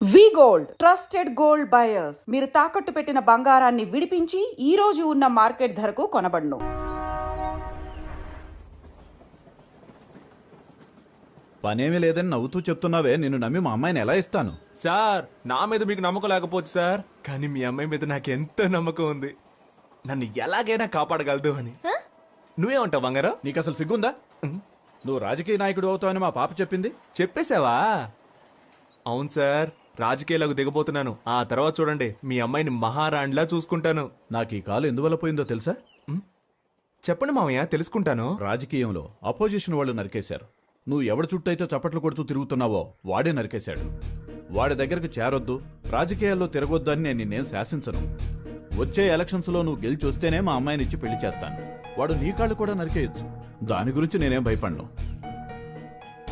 We gold trusted gold buyers. మీరు తాకట్టు పెట్టిన బంగారాన్ని విడిపించి ఈ రోజు ఉన్న మార్కెట్ ధరకు కొనబడును. పనేమీ లేదని నవ్వుతూ చెప్తున్నావే నిన్ను నమ్మి మా అమ్మాయిని ఎలా ఇస్తాను? సార్ నా మీద మీకు నమ్మకం లేకపోవచ్చు సార్. కానీ మీ అమ్మాయి మీద నాకు ఎంతో నమ్మకం ఉంది. నన్ను ఎలాగైనా కాపాడగలదు అని. నువ్వేమంటావు బంగారం? నీకు అసలు సిగ్గుందా నువ్వు రాజకీయ నాయకుడు అవుతావని మా పాప చెప్పింది? చెప్పేశావా? అవును సార్. రాజకీయాలకు దిగబోతున్నాను. ఆ తర్వాత చూడండి మీ అమ్మాయిని మహారాణిలా చూసుకుంటాను. నాకు ఈ కాలు ఎందువల్ల పోయిందో తెలుసా? చెప్పండి మామయ్య తెలుసుకుంటాను. రాజకీయంలో అపోజిషన్ వాళ్ళు నరికేశారు. నువ్వు ఎవడి చుట్టైతే చప్పట్లు కొడుతూ తిరుగుతున్నావో వాడే నరికేశాడు. వాడి దగ్గరకు చేరొద్దు. రాజకీయాల్లో తిరగొద్దు అని నేను నిన్నేం శాసించను. వచ్చే ఎలక్షన్స్లో నువ్వు గెలిచి వస్తేనే మా అమ్మాయిని ఇచ్చి పెళ్ళి చేస్తాను. వాడు నీ కాళ్ళు కూడా నరికేయొచ్చు. దాని గురించి నేనేం భయపడను?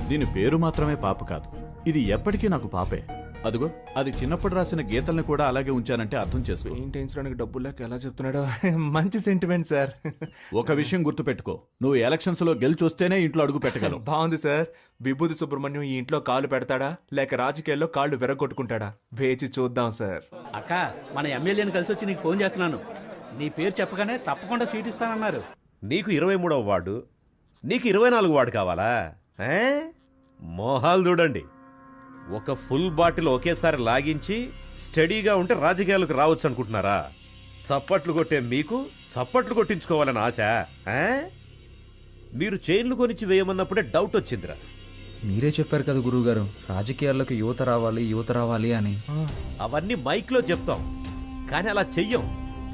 దీని పేరు మాత్రమే పాప కాదు. ఇది ఎప్పటికీ నాకు పాపే. అదిగో అది చిన్నప్పుడు రాసిన గీతల్ని కూడా అలాగే ఉంచానంటే అర్థం చేసుకో. పెయింట్ వేయించడానికి డబ్బులు లేక ఎలా చెప్తున్నాడో? మంచి సెంటిమెంట్ సార్ ఒక విషయం గుర్తుపెట్టుకో. నువ్వు ఎలక్షన్స్లో గెలిచి వస్తేనే ఇంట్లో అడుగు పెట్టగలవు. బాగుంది సార్ విభూతి సుబ్రహ్మణ్యం ఈ ఇంట్లో కాలు పెడతాడా? లేక రాజకీయాల్లో కాళ్ళు విరగొట్టుకుంటాడా? వేచి చూద్దాం సార్ అక్క మన ఎమ్మెల్యేని కలిసి వచ్చి నీకు ఫోన్ చేస్తున్నాను. నీ పేరు చెప్పగానే తప్పకుండా సీట్ ఇస్తానన్నారు. నీకు ఇరవై మూడవ వార్డు నీకు ఇరవై నాలుగు వార్డు కావాలా? ఏ? మోహాలు చూడండి. ఒక ఫుల్ బాటిల్ ఒకేసారి లాగించి స్టడీగా ఉంటే రాజకీయాలకు రావచ్చు అనుకుంటున్నారా? చప్పట్లు కొట్టే మీకు చప్పట్లు కొట్టించుకోవాలని ఆశ? మీరు చైన్లు కొనిచ్చి వేయమన్నప్పుడే డౌట్ వచ్చిందిరా. మీరే చెప్పారు కదా గురువుగారు రాజకీయాల్లోకి యువత రావాలి యువత రావాలి అని. అవన్నీ మైక్లో చెప్తాం. కానీ అలా చెయ్యం.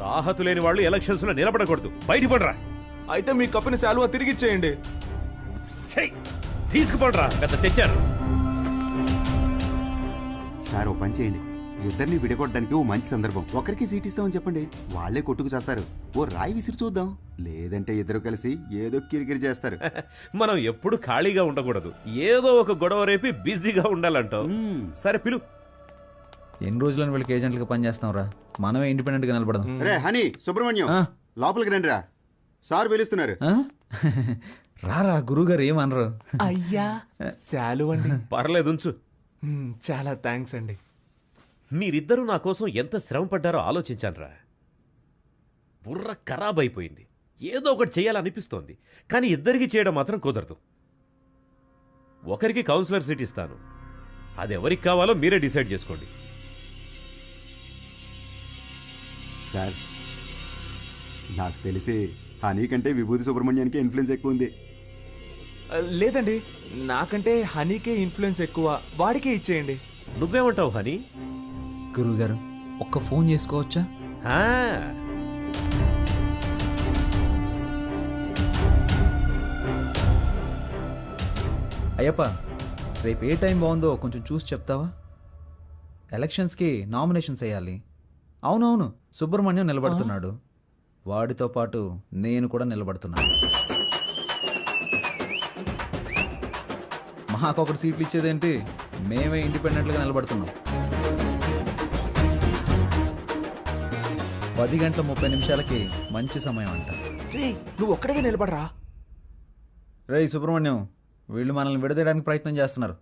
తాహతు లేని వాళ్ళు ఎలక్షన్స్లో నిలబడకూడదు. బయటపడరా. అయితే మీ కప్పుని శాలువా తిరిగిచ్చేయండి. చెయ్యి తీసుకుపోడరా పెద్ద తెచ్చారు. సార్ ఓ పని చేయండి. ఇద్దరిని విడగొట్టడానికి ఓ మంచి సందర్భం. ఒకరికి సీట్ ఇస్తామని చెప్పండి. వాళ్ళే కొట్టుకు చేస్తారు. ఓ రాయి విసిరి చూద్దాం. లేదంటే ఇద్దరు కలిసి ఏదో కిరికిరి చేస్తారు. మనం ఎప్పుడు ఖాళీగా ఉండకూడదు. ఏదో ఒక గొడవ రేపి బిజీగా ఉండాలంటావు. సరే పిలు. ఎన్ని రోజులను వీళ్ళకి ఏజెంట్లుగా పనిచేస్తాం రా? మనమే ఇండిపెండెంట్గా నిలబడదాం. రే హనీ సుబ్రహ్మణ్యం ఆ. లోపలికి రండి రా. సార్ పిలుస్తున్నారు. ఆ? రారా గురువుగారు ఏమనరు? అయ్యా శాలువ అండి పర్లేదు ఉంచు. చాలా థ్యాంక్స్ అండి. మీరిద్దరూ నా కోసం ఎంత శ్రమ పడ్డారో ఆలోచించానురా బుర్ర ఖరాబ్ అయిపోయింది. ఏదో ఒకటి చేయాలనిపిస్తోంది. కానీ ఇద్దరికి చేయడం మాత్రం కుదరదు. ఒకరికి కౌన్సిలర్ సీట్ ఇస్తాను. అది ఎవరికి కావాలో మీరే డిసైడ్ చేసుకోండి. సార్ నాకు తెలిసి హనీ కంటే విభూతి సుబ్రహ్మణ్యానికి ఇన్ఫ్లుయెన్స్ ఎక్కువ ఉంది. లేదండి. నాకంటే హనీకే ఇన్ఫ్లుయెన్స్ ఎక్కువ. వాడికే ఇచ్చేయండి. నువ్వేమంటావు హనీ? గురువుగారు ఒక్క ఫోన్ చేసుకోవచ్చా? ఆ, అయ్యప్ప రేపు ఏ టైం బాగుందో కొంచెం చూసి చెప్తావా? ఎలక్షన్స్కి నామినేషన్స్ వేయాలి. అవునవును సుబ్రహ్మణ్యం నిలబడుతున్నాడు. వాడితో పాటు నేను కూడా నిలబడుతున్నాను. మాకొకటి సీట్లు ఇచ్చేదేంటి మేమే ఇండిపెండెంట్గా నిలబడుతున్నాం. పది గంటల ముప్పై నిమిషాలకి మంచి సమయం అంట. రే నువ్వు ఒక్కడిగా నిలబడరా? రేయ్ సుబ్రహ్మణ్యం వీళ్ళు మనల్ని విడదీయడానికి ప్రయత్నం చేస్తున్నారు.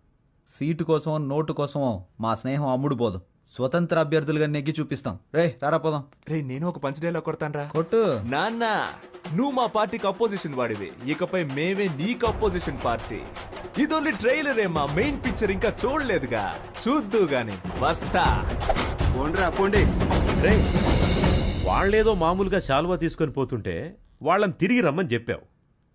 సీటు కోసమో నోటు కోసమో మా స్నేహం అమ్ముడు పోదు. స్వతంత్ర అభ్యర్థులుగా నెగ్గి చూపిస్తాం. రే రారా పోదాం. రే నేను ఒక పంచ్ డైలాగ్ కొడతానరా. కొట్టు. నాన్న నువ్వు మా పార్టీకి అపోజిషన్ వాడివి. ఇకపై మేమే నీకు అపోజిషన్ పార్టీ. ఇది ఓన్లీ ట్రైలరే మా మెయిన్ పిక్చర్ ఇంకా చూడలేదుగా. చూద్దు గాని వస్తా. పోండిరా పోండి. వాళ్ళేదో మామూలుగా శాలువా తీసుకొని పోతుంటే వాళ్ళని తిరిగి రమ్మని చెప్పావు.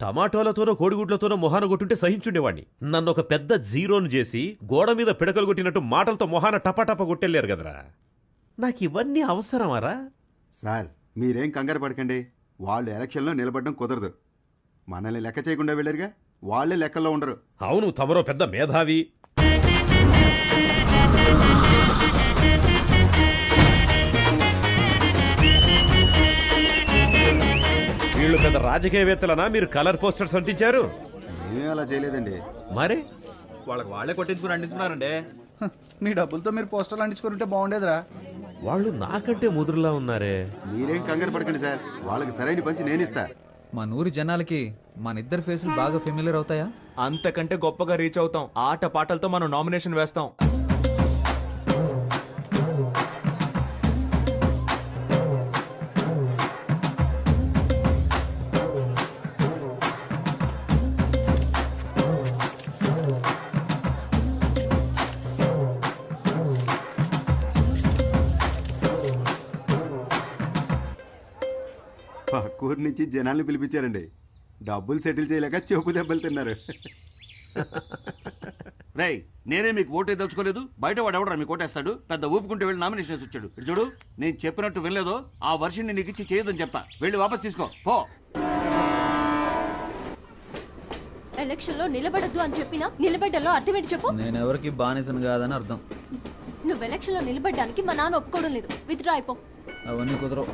టమాటోలతోనో కోడిగుడ్లతోనో మొహాన కొట్టుంటే సహించుండేవాణ్ణి. నన్ను ఒక పెద్ద జీరోను చేసి గోడ మీద పిడకలు కొట్టినట్టు మాటలతో మొహాన టపాటపా కొట్టెళ్ళారు కదరా. నాకు ఇవన్నీ అవసరమారా? సార్ మీరేం కంగారు పడకండి. వాళ్ళు ఎలక్షన్లో నిలబడడం కుదరదు. మనల్ని లెక్క చేయకుండా వెళ్ళారుగా? వాళ్ళే లెక్కల్లో ఉండరు. అవును తమరో పెద్ద మేధావి. వీళ్ళు పెద్ద రాజకీయవేత్తలనా? మీరు కలర్ పోస్టర్స్ అంటించారు. ఏం అలా చేయలేదండి. మరి? వాళ్ళకి వాళ్ళే కొట్టించుకుని అంటించుకున్నారండి. మీ డబ్బులతో మీరు పోస్టర్లు అంటించుకుంటే బాగుండేదిరా. వాళ్ళు నాకంటే ముదురులా ఉన్నారే. మీరేం కంగారు పడకండి సార్. వాళ్ళకి సరైన పంచి నేను ఇస్తా మా నూరి జనాలకి మన ఇద్దరు ఫేసులు బాగా ఫెమిలియర్ అవుతాయా? అంతకంటే గొప్పగా రీచ్ అవుతాం. ఆట పాటలతో మనం నామినేషన్ వేస్తాం. పక్కూరు నుంచి జనాల్ని పిలిపించారండి. డబ్బులు సెటిల్ చేయలేక చెప్పు దెబ్బలు తిన్నారు. రేయ్ నేనే మీకు ఓటే దలుచుకోలేదు బయట వాడు ఎవడరా మీకు ఓటేస్తాడు? పెద్ద ఊపుకుంటే వెళ్ళి నామినేషన్ వేసి వచ్చాడు. ఇటు చూడు నేను చెప్పినట్టు వినలేదో ఆ వర్షన్ని నీకు ఇచ్చి చేయదని చెప్తా. వెళ్ళి వాపస్ తీసుకో. పో. ఎలక్షన్లో నిలబడద్దు అని చెప్పినా నిలబడ్డలో అర్థం ఏంటి చెప్పు? నేను ఎవరికి బానిసను కాదని అర్థం. నువ్వు ఎలక్షన్లో నిలబడ్డానికి మా నాన్న ఒప్పుకోవడం లేదు. విత్డ్రా అయిపో. అవన్నీ కుదరవు.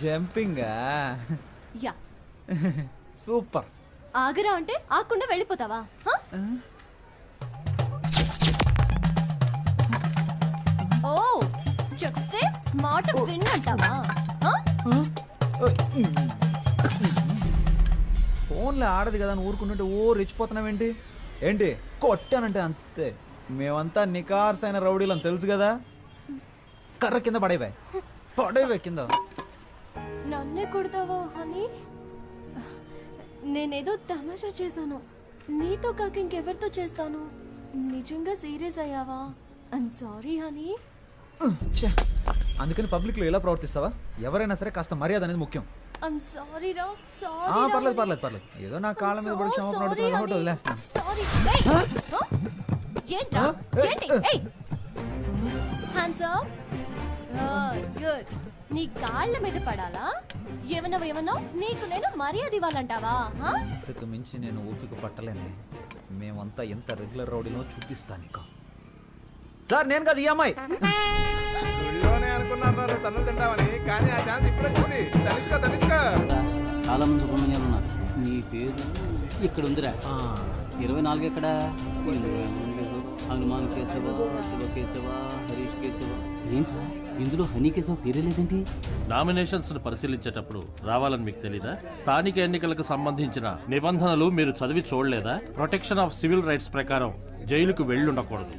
జంపింగా? యా. సూపర్. ఆగరా అంటే ఆకుండా వెళ్ళిపోతావా? ఓ చెప్తే మాట విన్నంటావా? ఫోన్లో ఆడదు కదా అని ఊరుకుంటుంటే ఓ రెచ్చిపోతున్నావేంటి ఏంటి? కొట్టానంటే అంతే. మేమంతా నికార్స్ అయిన రౌడీలు అని తెలుసు కదా? కర్ర కింద పడేవే పడేవే కింద. నన్నే కొడతావా హనీ నేనేదో తమాషా చేశాను. నీతో కాక ఇంకెవరితో చేస్తాను? నిజంగా సీరియస్ అయ్యావా? ఐమ్ సారీ హనీ ఛే, అందుకని పబ్లిక్లో ఎలా ప్రవర్తిస్తావా? ఎవరైనా సరే కాస్త మర్యాద అనేది ముఖ్యం. ఐమ్ సారీ రా ఆ, సారీ పర్లేదు పర్లేదు పర్లేదు. ఏదో నా కాళ్ళ మీద పడి క్షమాపణ అడుగుతున్నాను కాబట్టి వదిలేస్తాను సారీ ఏంట్రా? ఏంటి? హ్యాండ్స్ అప్ గుడ్ నీ కాళ్ళ మీద పడాలా? ఏమన్నా ఏమన్నా? నీకు నేను మర్యాద ఇవ్వాలంటావా? ఇంతకు మించి నేను ఓపిక పట్టలేనే. మేమంతా ఎంత రెగ్యులర్ రౌడీలో చూపిస్తాను నీకు. సార్ నేను కాదు ఈ అమ్మాయి. అనుకున్నారు తన్ను తింటామని కానీ ఆ ఛాన్స్ ఇప్పుడు వచ్చింది. తనిచుకో తనిచుకో చాలా మంది ఉన్నారు. నీ పేరు ఇక్కడ ఉందిరా. ఇరవై నాలుగు ఎక్కడ? హనుమాన్ కేశవ శివ కేశవ హరీష్ కేశవ. ఏంట్రా ఇందులో హనీ కేశవ పేరే లేదేంటి నామినేషన్స్ను పరిశీలించేటప్పుడు రావాలని మీకు తెలీదా? స్థానిక ఎన్నికలకు సంబంధించిన నిబంధనలు మీరు చదివి చూడలేదా? ప్రొటెక్షన్ ఆఫ్ సివిల్ రైట్స్ ప్రకారం జైలుకు వెళ్ళుండకూడదు.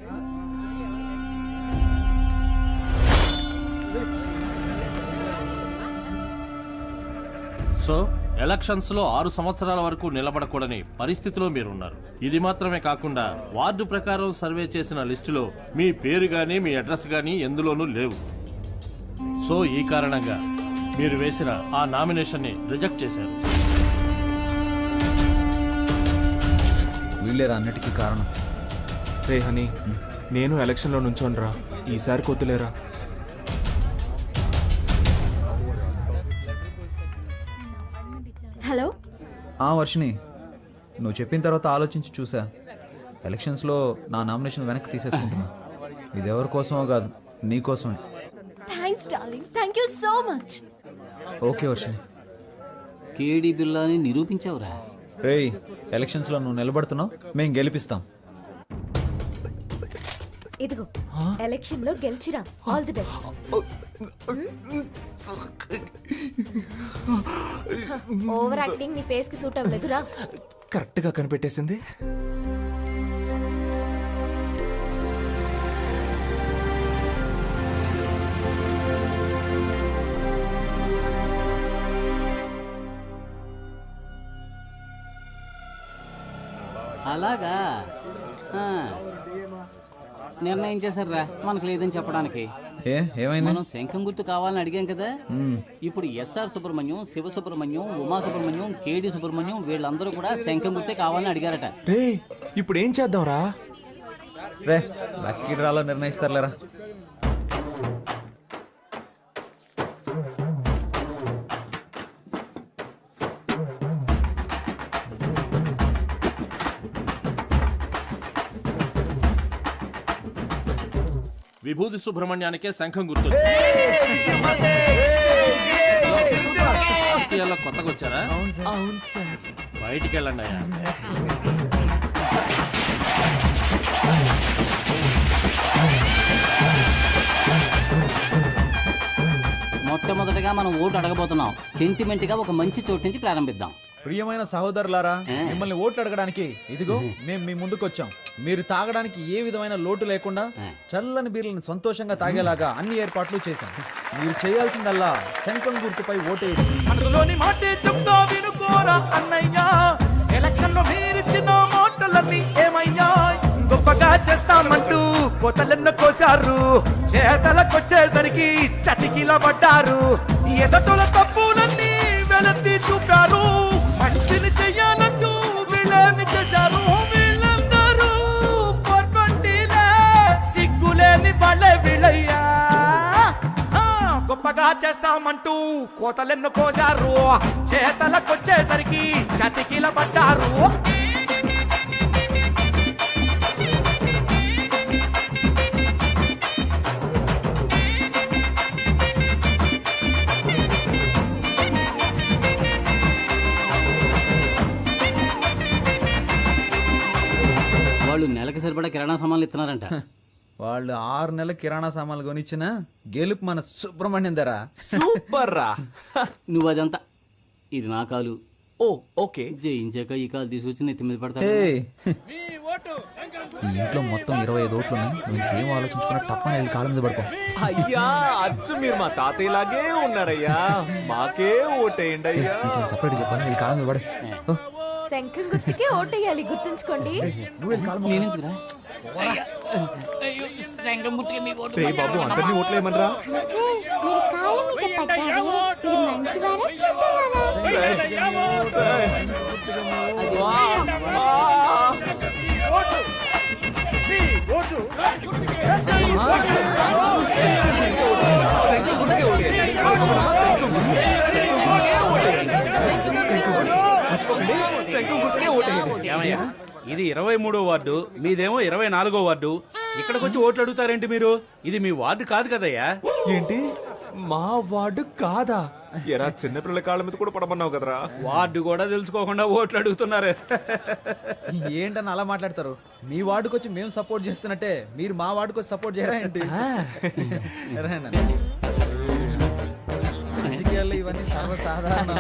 సో ఎలక్షన్స్లో ఆరు సంవత్సరాల వరకు నిలబడకూడని పరిస్థితిలో మీరున్నారు. ఇది మాత్రమే కాకుండా వార్డు ప్రకారం సర్వే చేసిన లిస్టులో మీ పేరు గాని మీ అడ్రస్ గాని ఎందులోనూ లేవు. సో ఈ కారణంగా మీరు వేసిన ఆ నామినేషన్ని రిజెక్ట్ చేశారు. వీళ్ళేరా అన్నిటికీ కారణం? రే హనీ నేను ఎలక్షన్లో నుంచోనరా. ఈసారి కొద్దులేరా. ఆ వర్షిని నువ్వు చెప్పిన తర్వాత ఆలోచించి చూసా. ఎలక్షన్స్లో నా నామినేషన్ వెనక్కి తీసేసుకుంటున్నా. ఇది ఎవరి కోసమో కాదు నీ కోసమే. Thanks darling thank you so much. Okay Varshini కేడి బిల్లాని నిరూపించావురా. రేయ్ ఎలక్షన్స్లో నువ్వు నిలబడుతున్నావు మేము గెలిపిస్తాం. ఇదిగో ఎలక్షన్లో గెలిచిరా all the best over acting నీ ఫేస్కి సూట్ అవ్వలేదురా. కరెక్ట్గా కనిపెట్టేసింది. అలాగా. నిర్ణయం చేశారా మనకు లేదని చెప్పడానికి. ఏ ఏమైంది? మనం శంఖం గుర్తు కావాలని అడిగాం కదా. ఇప్పుడు S R Subrahmanyam Shiva Subrahmanyam Uma Subrahmanyam K D Subrahmanyam వీళ్ళందరూ కూడా శంఖం గుర్తే కావాలని అడిగారట. రే ఇప్పుడు ఏం చేద్దాంరా? రే లక్కీ డ్రాలో నిర్ణయిస్తారులేరా? విభూతి సుబ్రహ్మణ్యానికే శంఖం గుర్తు రాజకీయాల్లో కొత్తగా వచ్చారా అవును సార్. బయటికి వెళ్ళండి అయ్యా. మొట్టమొదటిగా మనం ఓటు అడగబోతున్నాం. సెంటిమెంట్గా ఒక మంచి చోటు నుంచి ప్రారంభిద్దాం. ప్రియమైన సహోదరులారా? మిమ్మల్ని ఓట్లు అడగడానికి ఇదిగో మేము మీ ముందుకు వచ్చాం మీరు తాగడానికి ఏ విధమైన లోటు లేకుండా. చల్లని బీర్లను సంతోషంగా తాగేలాగా అన్ని ఏర్పాట్లు చేశాం. మీరు చేయాల్సిందల్లా శంఖం గుర్తుపై ఓటేయండి. మనసులోని మాటే చెప్తా వినుకోరా అన్నయ్యా. ఎలక్షన్లో మీరిచ్చిన మాటలన్నీ ఏమయ్యా? గొప్పగా చేస్తామంటూ కోతలెన్నో కోసారు చేతలకొచ్చేసరికి చటికిల పడ్డారు ఎదటల తప్పులన్నీ వెలత్తి చూపారు. మంచిని చెయ్యాలంటూ వీళ్ళని చేశారు. వీళ్ళందరూ 420 లే, సిగ్గులేని వాళ్ళే వీళ్ళయ్యా. ఆ, గొప్పగా చేస్తామంటూ కోతలెన్ను కోసారు చేతలకొచ్చేసరికి చతికిల పడ్డారు నెలకి సరిపడా కిరాణా సామాన్లు ఇస్తున్నారంట వాళ్ళు ఆరు నెలల కిరాణా సామాన్లు కొనిచ్చిన గెలుపు మన సుబ్రహ్మణ్యం ధర. సూపర్ రా నువ్వు అదంతా ఇది నా కాలు. ఓ ఓకే. జయించాక ఈ కాలు తీసుకొచ్చి నెత్తి మీద పడతా! ఈ ఇంట్లో మొత్తం ఇరవై ఐదు ఓట్లు ఉన్నాయి నువ్వు ఇంకేం ఆలోచించుకున్నా తప్పని వెళ్ళి కాళ్ళ మీద పడుకో. అయ్యా అచ్చు మీరు మా తాతయ్యలాగే ఉన్నారయ్యా. మాకే ఓటేయండి అయ్యా. సపరేట్ చెప్పాను వెళ్ళి కాళ్ళ మీద పడు. శంఖం గుర్తుకే ఓటేయాలి గుర్తుంచుకోండి. నేనెందుకురా అయ్యో, శంఖం మీ ఓటు రే బాబు అందరినీ ఓట్లేయమనరా? మీరు కాళ్ళ మీద పడ్డారు మీరు మంచివారా చెడ్డవారా? శంకు గుర్తుకే ఓటేయండి ఏమయ్యా? ఇది ఇరవై మూడో వార్డు మీదేమో ఇరవై నాలుగో వార్డు. ఇక్కడికి వచ్చి ఓట్లు అడుగుతారేంటి మీరు? ఇది మీ వార్డు కాదు కదయ్యా? ఏంటి? మా వార్డు కాదా? ఎరా చిన్నపిల్లల కాళ్ళ మీద కూడా పడమన్నావు కదరా? వార్డు కూడా తెలుసుకోకుండా ఓట్లు అడుగుతున్నారు. ఏంటని అలా మాట్లాడతారు? మీ వార్డుకి వచ్చి మేము సపోర్ట్ చేస్తున్నట్టే మీరు మా వార్డుకి వచ్చి సపోర్ట్ చేయరా ఏంటి. రాజకీయాల్లో ఇవన్నీ సర్వసాధారణం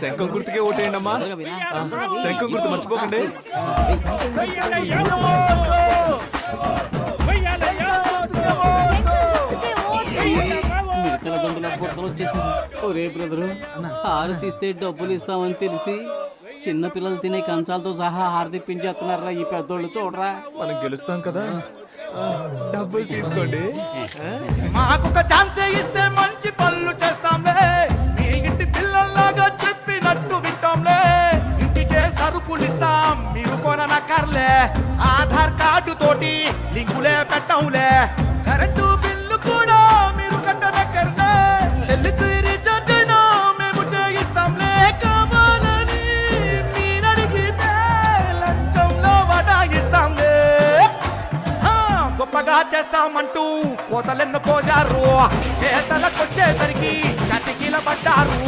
శంఖం గుర్తుకే ఓటేయండి అమ్మా. శంఖం గుర్తు మర్చిపోకండి. మిడతల దొంగల బుట్టలు వచ్చేసారు ఒరే బ్రదరు హారు తీస్తే డబ్బులు ఇస్తామని తెలిసి చిన్న పిల్లలు తినే కంచాలతో సహా హారు తెప్పించేస్తున్నారా ఈ పెద్దోళ్ళు చూడరా? మనం గెలుస్తాం కదా. డబ్బులు తీసుకోండి. మాకొక ఛాన్స్ ఇస్తే మంచి పనులు చేస్తాంలే. మీ ఇంటి పిల్లల్లాగా చెప్పినట్టు వింటాంలే. ఇంటికే సరుకులు ఇస్తాం మీరు కొననక్కర్లే. ఆధార్ కార్డు తోటి లింకులే పెట్టంలే చేస్తామంటూ కోతలెన్ను కోజారు చేతలకొచ్చేసరికి చతికిల పడ్డారు.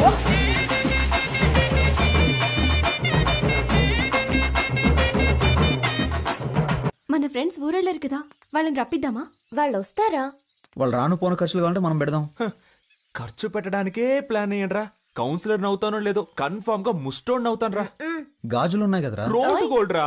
మన ఫ్రెండ్స్ ఊరెళ్ళారు కదా వాళ్ళని రప్పిద్దామా? వాళ్ళు వస్తారా వాళ్ళు రాను పోను ఖర్చులు కావాలంటే మనం పెడదాం. ఖర్చు పెట్టడానికే ప్లాన్ అయ్యండ్రా. కౌన్సిలర్ నవ్వుతానో లేదో కన్ఫామ్గా ముస్టోన్ అవుతాను రా గాజులు ఉన్నాయి కదరా. రోడ్డు గోల్డ్ రా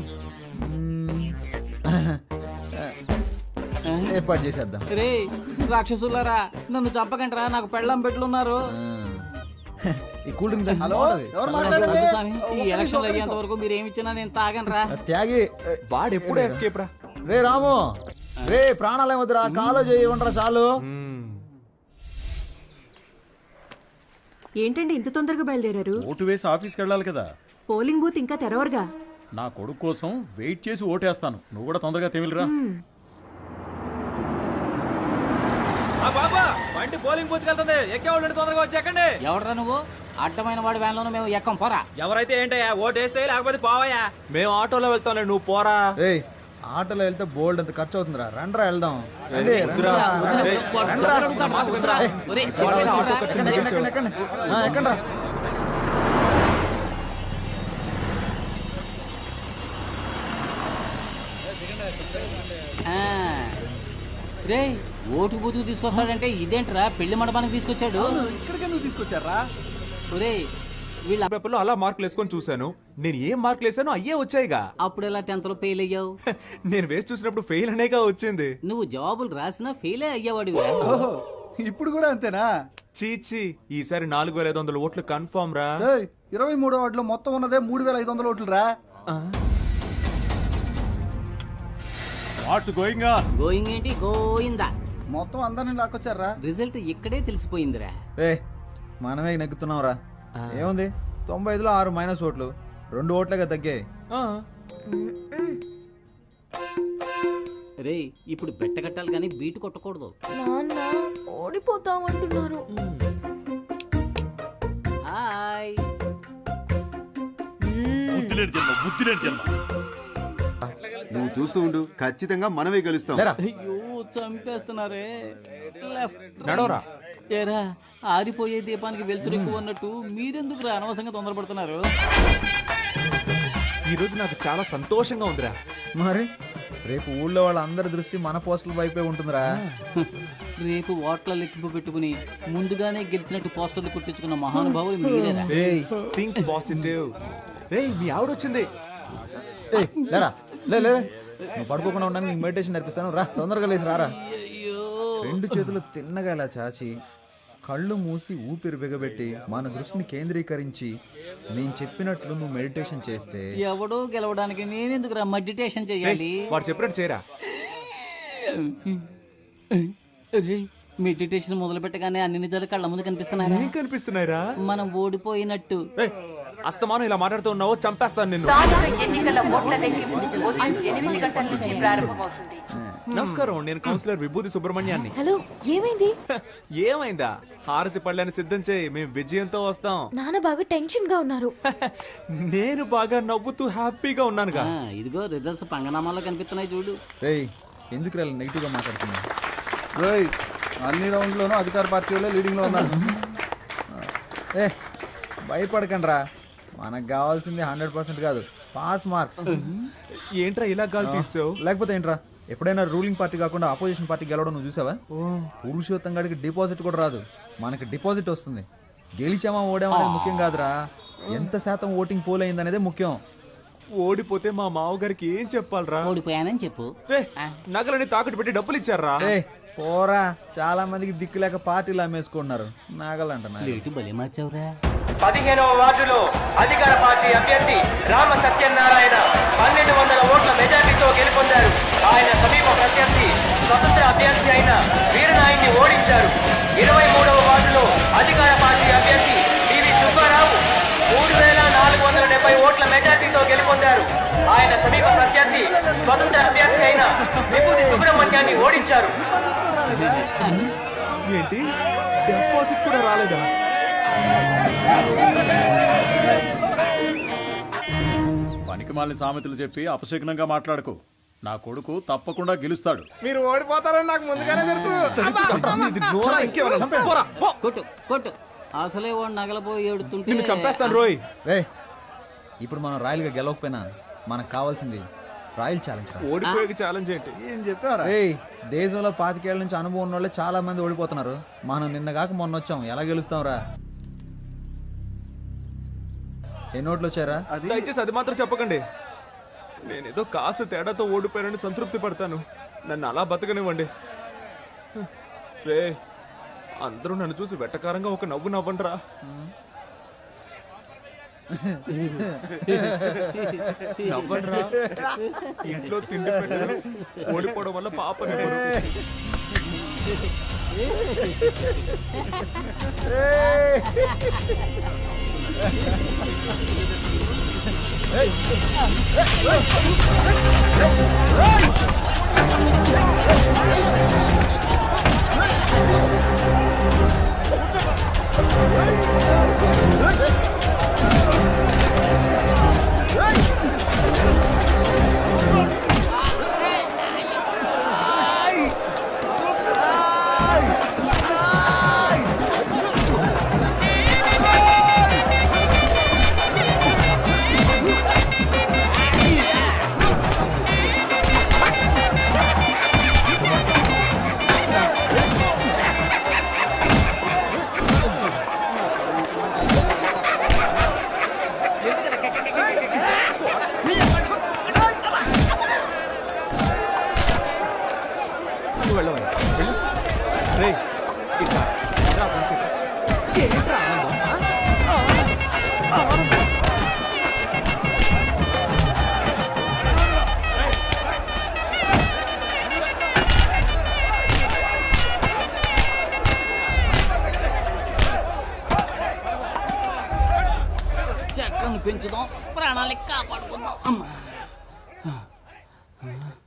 ఏర్పాటు చేసేద్దాం. రే రాక్షసులారా నన్ను చంపకంటరా నాకు పెళ్ళం పెట్లున్నారు. ఈ కూల్ డ్రింక్ హలో. ఎవరు స్వామి ఈ ఎలక్షన్ అయ్యేంత. వరకు మీరు ఏమి ఇచ్చినా నేను తాగనరా. త్యాగి వాడు ఎప్పుడే ఎస్కేప్ రా? రే రాము రే ప్రాణాలు ఏమొద్దురా కాలో చేయి ఉండరా చాలు. ఏంటండి ఇంత తొందరగా బయలుదేరారు? ఓటు వేసి ఆఫీస్కి వెళ్ళాలి కదా. పోలింగ్ బూత్ ఇంకా తెరవరుగా? నా కొడుకు కోసం వెయిట్ చేసి ఓటేస్తాను. నువ్వు కూడా తొందరగా తెమిలిరా. బండి పోలింగ్ బూత్ వెళ్తుంది? ఎక్కేవాళ్ళు తొందరగా వచ్చేకండి ఎవడరా నువ్వు? అడ్డమైన వాడి వ్యాన్లోనూ మేము ఎక్కం పోరా. ఎవరైతే ఏంటయ్యా ఓటేస్తే లేకపోతే పోవయ్యా. మేము ఆటోలో వెళ్తాంలే నువ్వు పోరా. ఆటోలో వెళ్తే బోల్డ్ అంత ఖర్చు అవుతుందిరా. రండ్రా వెళ్దాం. రండి, వద్దురా. రండ్రా. ఏయ్, ఎక్కండి, ఎక్కండి. ఎక్కండి, ఎక్కండి. ఆ, ఎక్కండి రా. ఓటు బూతుకు తీసుకొస్తాడంటే ఇదేంట్రా? పెళ్ళి మండపానికి తీసుకొచ్చాడు. ఇక్కడికే నువ్వు తీసుకొచ్చారా? ఒరేయ్ వీళ్ళ పేపర్లో అలా మార్కులు వేసుకొని చూశాను. నేను ఏం మార్కులు వేసానో అయ్యే వచ్చాయిగా. అప్పుడు ఎలా టెన్త్లో ఫెయిల్ అయ్యావు? నేను వేసి చూసినప్పుడు ఫెయిల్ అనేగా వచ్చింది. నువ్వు జవాబులు రాసినా ఫెయిలే అయ్యేవాడివి ఓహో ఇప్పుడు కూడా అంతేనా? చీచి ఈసారి నాలుగు వేల ఐదు వందల ఓట్లు కన్ఫామ్ రా. ఏయ్, ఇరవై మూడో వార్డులో మొత్తం ఉన్నదే మూడు వేల ఐదు వందల ఓట్లు రా. వాట్స్ గోయింగ్ గోయింగ్ ఏంటి? గోయిందా మొత్తం అందరిని లాక్కొచ్చారా? రిజల్ట్ ఇక్కడే తెలిసిపోయిందిరా. రే మనమే నెగ్గుతున్నాం రా ఏముంది? తొంభై ఐదులో ఆరు మైనస్ ఓట్లు. రెండు ఓట్లేగా తగ్గాయి ఆ. రే ఇప్పుడు బెట్ట కట్టాలి కానీ బీటు కొట్టకూడదు. నాన్న ఓడిపోతామంటున్నారు. హాయ్. నువ్వు చూస్తూ ఉండు ఖచ్చితంగా మనమే గెలుస్తాం. లేరా? అయ్యో. చంపేస్తున్నారే. నడవరా? ఏరా ఆరిపోయే దీపానికి వెళ్తురు ఎక్కువ ఉన్నట్టు మీరెందుకు రా అనవసరంగా తొందరపడుతున్నారు? ఈ రోజు నాకు చాలా సంతోషంగా ఉందిరా. మరి? రేపు ఊళ్ళో వాళ్ళందరి దృష్టి మన పోస్టుల వైపే ఉంటుందిరా. రేపు ఓట్ల లెక్కింపు పెట్టుకుని ముందుగానే గెలిచినట్టు పోస్టర్లు కుట్టించుకున్న మహానుభావులు మీరేరా? ఏయ్ థింక్ పాజిటివ్ మీ ఆవిడ వచ్చింది. ఏయ్, లేరా? లే లే లే. నువ్వు పడుకోకుండా ఉండడానికి నీకు మెడిటేషన్ నేర్పిస్తాను. రా తొందరగా లేచి రారా. రెండు చేతులు తిన్నగా ఇలా చాచి కళ్ళు మూసి ఊపిరి బిగబెట్టి మన దృష్టిని కేంద్రీకరించి నేను చెప్పినట్లు నువ్వు మెడిటేషన్ చేస్తే ఎవడో గెలవడానికి నేనెందుకు రా మెడిటేషన్ చేయాలి? వాడు చెప్పినట్టు చేయరా? మెడిటేషన్ మొదలు పెట్టగానే అన్ని నిజాలు కళ్ళ ముందు కనిపిస్తున్నారా ఏం కనిపిస్తున్నాయిరా? మనం ఓడిపోయినట్టు. అస్తమానం ఇలా మాట్లాడుతూ ఉన్నావు చంపేస్తాను నిన్ను. ఎన్నికల ఓట్ల లెక్కింపు ఉదయం ఎనిమిది గంటల నుంచి ప్రారంభమవుతుంది. నమస్కారం నేను కౌన్సిలర్ విభూతి సుబ్రహ్మణ్యాన్ని. హలో ఏమైంది? ఏమైందా? హారతి పళ్ళని సిద్ధం చేయి మేము విజయంతో వస్తాం. నాన్న బాగా టెన్షన్గా ఉన్నారు. నేను బాగా నవ్వుతూ హ్యాపీగా ఉన్నానుగా. ఇదిగో రిజల్ట్స్ పంగనామాల్లో కనిపిస్తున్నాయి చూడు. రేయ్ ఎందుకు రా నెగిటివ్గా మాట్లాడుతున్నా రోయ్ అన్ని రౌండ్లోనూ అధికార పార్టీ వాళ్ళే లీడింగ్లో ఉన్నారు. ఏ భయపడకండి రా మనకు కావాల్సింది హండ్రెడ్ పర్సెంట్ కాదు. పాస్ మార్క్స్ ఏంట్రా ఇలా గాలి తీసావు? లేకపోతే ఏంట్రా ఎప్పుడైనా రూలింగ్ పార్టీ కాకుండా అపోజిషన్ పార్టీ గెలవడం నువ్వు చూసావా? పురుషోత్తం గడికి డిపాజిట్ కూడా రాదు. మనకి డిపాజిట్ వస్తుంది. గెలిచామా ఓడామా అనేది ముఖ్యం కాదురా. ఎంత శాతం ఓటింగ్ పోల్ అయింది అనేది ముఖ్యం. ఓడిపోతే మా మావగారికి ఏం చెప్పాలరా? ఓడిపోయానని చెప్పు. నగలని తాకట్టు పెట్టి డబ్బులు ఇచ్చారా? పోరా. చాలా మందికి దిక్కు లేక పార్టీలు అమ్మేసుకుంటున్నారు నాగలంట నాగలు. లేటు బలి మార్చావురా. పదిహేనవ వార్డులో అధికార పార్టీ అభ్యర్థి రామ సత్యనారాయణ పన్నెండు వందల ఓట్ల మెజార్టీతో గెలుపొందారు. ఆయన సమీప ప్రత్యర్థి స్వతంత్ర అభ్యర్థి అయిన వీరనాయుడిని ఓడించారు. ఇరవై మూడవ వార్డులో అధికార పార్టీ అభ్యర్థి పివి సుబ్బారావు మూడు వేల నాలుగు వందల డెబ్బై ఓట్ల మెజార్టీతో గెలుపొందారు. ఆయన సమీప ప్రత్యర్థి స్వతంత్ర అభ్యర్థి అయిన విభూతి సుబ్రహ్మణ్యాన్ని ఓడించారు. ఏంటి? డిపాజిట్ కూడా రాలేదా? పనికిమాలిన సామెతలు చెప్పి అపశకునంగా మాట్లాడకు. నా కొడుకు తప్పకుండా గెలుస్తాడు. మీరు ఓడిపోతారని నాకు ముందుగానే తెలుసు. కొట్టు కొట్టు. అసలే వాడు నగలపోయి ఏడుతుంటే నిన్ను చంపేస్తాను రోయ్. రే ఇప్పుడు మనం రాయల్గా గెలవకపోయినా మనకు కావాల్సింది రాయల్ ఛాలెంజ్ రా. ఓడిపోయే ఛాలెంజ్ ఏంటి? ఏం చెప్పారా ఏయ్ దేశంలో పాతికేళ్ళ నుంచి అనుభవం ఉన్న వాళ్ళే చాలా మంది ఓడిపోతున్నారు. మనం నిన్న కాక మొన్న వచ్చాం. ఎలా గెలుస్తాం రా ఎన్ని ఓట్లు వచ్చారా? దయచేసి అది మాత్రం చెప్పకండి. నేనేదో కాస్త తేడాతో ఓడిపోయానని సంతృప్తి పడతాను. నన్ను అలా బతకనివ్వండి. రే అందరూ నన్ను చూసి వెట్టకారంగా ఒక నవ్వు నవ్వండిరా. నవ్వండిరా? ఇంట్లో తిండి పెట్టరు ఓడిపోవడం వల్ల పాప నువ్వు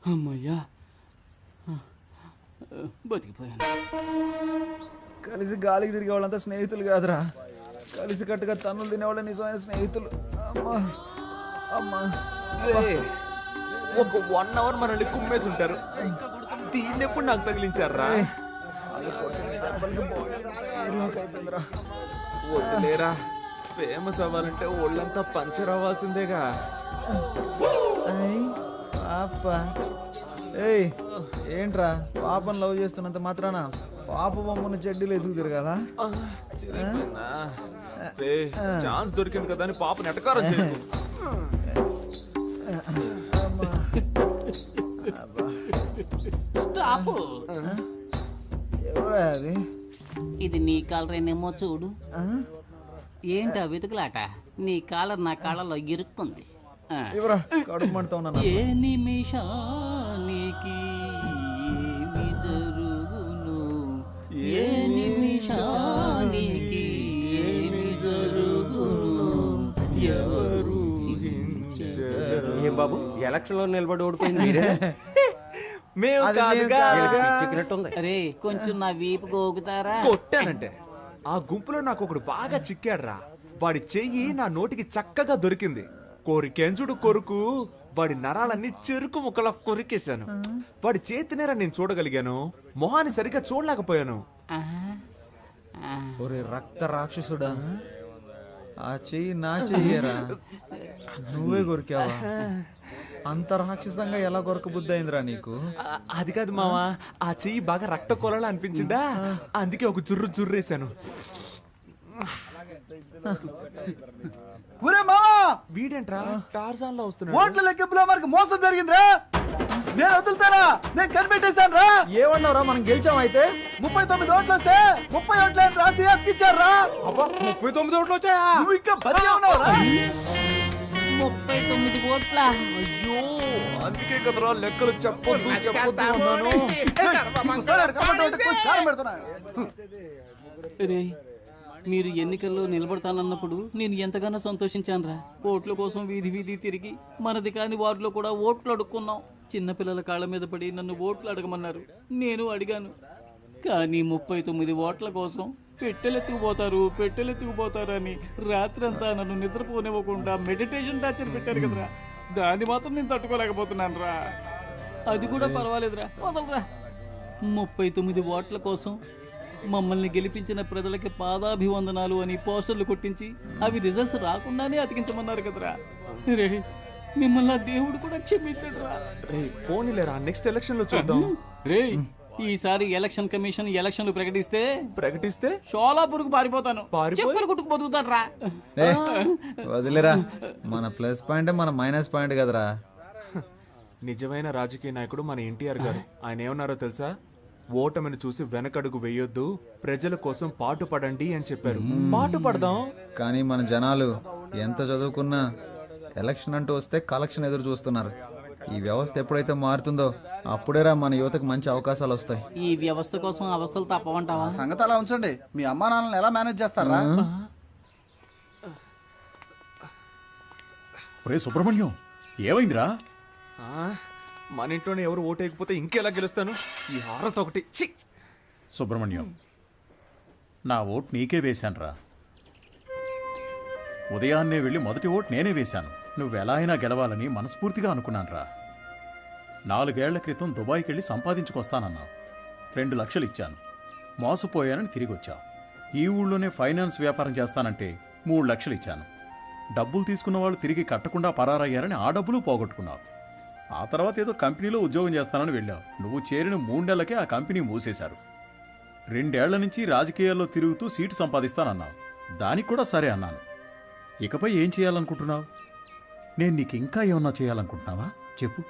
అమ్మయ్యా. బతికిపోయాను. కలిసి గాలికి తిరిగే వాళ్ళంతా స్నేహితులు కాదురా. కలిసి కట్టుగా తన్నులు తినేవాళ్ళ నిజమైన స్నేహితులు. అమ్మా అమ్మా ఒక వన్ అవర్ మనల్ని కుమ్మేసి ఉంటారు. దీన్ని ఎప్పుడు నాకు తగిలించారా? వదిలేరా ఫేమస్ అవ్వాలంటే ఒళ్ళంతా పంచర్ అవ్వాల్సిందేగా. పాప ఏయ్ ఏంట్రా? పాపను లవ్ చేస్తున్నంత మాత్రాన పాప బొమ్మను చెడ్డీలు వేసుకు తిరగాలా? ఛాన్స్ దొరికింది కదా అని పాప నెటకారం ఎవరా అది? ఇది నీ కాలరేనేమో చూడు. ఏంటా వెతుకులాట? నీ కాలర్ నా కాళ్ళలో ఇరుక్కుంది. కడుపు ఉన్నాను ఏ నిమిషానికి ఏమి జరుగును. ఏ నిమిషానికి ఏమి జరుగును. ఎవరు ఏం బాబు ఎలక్షన్లో నిలబడి ఓడిపోయింది మీరే? మేము కాదుగా. చిక్కినట్టుంది అరే కొంచెం నా వీపు గోగుతారా కొట్టానంటే ఆ గుంపులో నాకు ఒకడు బాగా చిక్కాడ్రా. వాడి చెయ్యి నా నోటికి చక్కగా దొరికింది. కోరికెంజుడు కొరుకు వాడి నరాలన్నీ చెరుకు ముక్కలా కొరికేశాను. వాడి చేతినేరా నేను చూడగలిగాను. మొహాన్ని సరిగ్గా చూడలేకపోయాను. ఒరే రక్త రాక్షసుడా. ఆ చెయ్యి నా చెయ్యరా? నువ్వే కొరికావా? అంత రాక్షసంగా ఎలా కొరక బుద్ధి అయిందిరా నీకు అది కాదు మావా. ఆ చెయ్యి బాగా రక్త కొలలా అనిపించిందా? అందుకే ఒక జుర్రు జుర్రేశాను. ఊరే మావా వీడేంట్రా? టార్జాన్లో వస్తున్నాడు. ఓట్ల లెక్కింపులో మనకు మోసం జరిగిందిరా. నేను వదులుతానా? నేను కనిపెట్టేశాను రా ఏమన్నావురా? మనం గెలిచాం అయితే? ముప్పై తొమ్మిది ఓట్లు వస్తే ముప్పై ఓట్లు రాసి అతికిచ్చారా ముప్పై తొమ్మిది ఓట్లు వచ్చాయా? నువ్వు ఇంకా బతికే ఉన్నావురా. ముప్పై తొమ్మిది కోట్ల అయ్యో అందుకే కదరా లెక్కలు చెప్పొద్దు చెప్పొద్దు అన్నాను. ఇంకోసారి కమెంట్ పెడుతున్నా. రే మీరు ఎన్నికల్లో నిలబడతానన్నప్పుడు నేను ఎంతగానో సంతోషించానురా. ఓట్ల కోసం వీధి వీధి తిరిగి మనది కాని వారిలో కూడా ఓట్లు అడుక్కున్నాం. చిన్నపిల్లల కాళ్ళ మీద పడి నన్ను ఓట్లు అడగమన్నారు. నేను అడిగాను. కానీ ముప్పై తొమ్మిది ఓట్ల కోసం పెట్టెలెత్తుకుపోతారు పెట్టెలెత్తుకుపోతారు అని రాత్రంతా నన్ను నిద్రపోనివ్వకుండా మెడిటేషన్ టార్చర్ పెట్టారు కదరా. దాన్ని మాత్రం నేను తట్టుకోలేకపోతున్నాను రా అది కూడా పర్వాలేదురా. వదలరా. ముప్పై తొమ్మిది ఓట్ల కోసం మమ్మల్ని గెలిపించిన ప్రజలకి పాదాభివందనాలు అని పోస్టర్లు కొట్టించి అవి రిజల్ట్స్ రాకుండానే అతికించమన్నారు కదరా. రే మిమ్మల్ని దేవుడు కూడా క్షమించడు రా రే పోనీలేరా నెక్స్ట్ ఎలక్షన్లో చూద్దాం. రే ఈసారి ఎలక్షన్ కమిషన్ ఎలక్షన్లు ప్రకటిస్తే ప్రకటిస్తే? షోలాపూర్కు పారిపోతాను? చెప్పులు కుట్టుకు బతుకుతాను రా వదిలేరా మన ప్లస్ పాయింట్ మన మైనస్ పాయింట్ కదరా. నిజమైన రాజకీయ నాయకుడు మన ఎన్టీఆర్ గారు. ఆయన ఏమన్నారో తెలుసా? ఓటమిని చూసి వెనకడుగు వేయొద్దు ప్రజల కోసం పాటు పడండి అని చెప్పారు. పాటు పడదాం కానీ మన జనాలు ఎంత చదువుకున్నా ఎలక్షన్ అంటూ వస్తే కలెక్షన్ ఎదురు చూస్తున్నారు. ఈ వ్యవస్థ ఎప్పుడైతే మారుతుందో అప్పుడేరా మన యువతకు మంచి అవకాశాలు వస్తాయి. ఈ వ్యవస్థ కోసం అవస్థలు తప్పవంటావా? సంగతి అలా ఉంచండి. మీ అమ్మా నాన్నలు ఎలా మేనేజ్ చేస్తారా? ఒరే సుబ్రహ్మణ్యం ఏమైందిరా? ఆ, మన ఇంట్లోనే ఎవరు ఓటేయకపోతే ఇంకెలా గెలుస్తాను? ఈ హారత ఒకటి. చి సుబ్రహ్మణ్యం నా ఓట్ నీకే వేశానురా. ఉదయాన్నే వెళ్ళి మొదటి ఓట్ నేనే వేశాను. నువ్వెలా అయినా గెలవాలని మనస్ఫూర్తిగా అనుకున్నానురా. నాలుగేళ్ళ క్రితం దుబాయ్కి వెళ్ళి సంపాదించుకొస్తానన్నావు. రెండు లక్షలు ఇచ్చాను. మోసపోయానని తిరిగి వచ్చావు ఈ ఊళ్ళోనే ఫైనాన్స్ వ్యాపారం చేస్తానంటే మూడు లక్షలు ఇచ్చాను. డబ్బులు తీసుకున్న వాళ్ళు తిరిగి కట్టకుండా పరారయ్యారని ఆ డబ్బులు పోగొట్టుకున్నావు. ఆ తర్వాత ఏదో కంపెనీలో ఉద్యోగం చేస్తానని వెళ్ళావు. నువ్వు చేరిన మూడు నెలలకే ఆ కంపెనీ మూసేశారు. రెండేళ్ళ నుంచి రాజకీయాల్లో తిరుగుతూ సీటు సంపాదిస్తానన్నావు. దానికి కూడా సరే అన్నాను. ఇకపై ఏం చేయాలనుకుంటున్నావు? నేను నీకు ఇంకా ఏమన్నా చేయాలనుకుంటున్నావా? చెప్పు.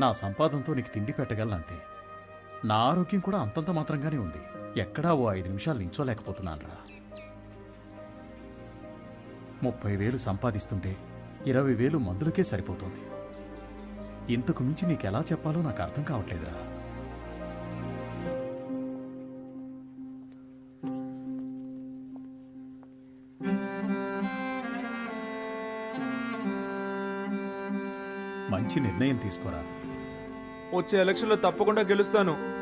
నా సంపాదనతో నీకు తిండి పెట్టగలనంతే. నా ఆరోగ్యం కూడా అంతంత మాత్రంగానే ఉంది. ఎక్కడా ఓ ఐదు నిమిషాలు నించోలేకపోతున్నానురా ముప్పై వేలు సంపాదిస్తుంటే ఇరవై వేలు మందులకే సరిపోతుంది. ఇంతకు మించి నీకెలా చెప్పాలో నాకు అర్థం కావట్లేదురా. మంచి నిర్ణయం తీసుకోరా. వచ్చే ఎలక్షన్లో తప్పకుండా గెలుస్తాను.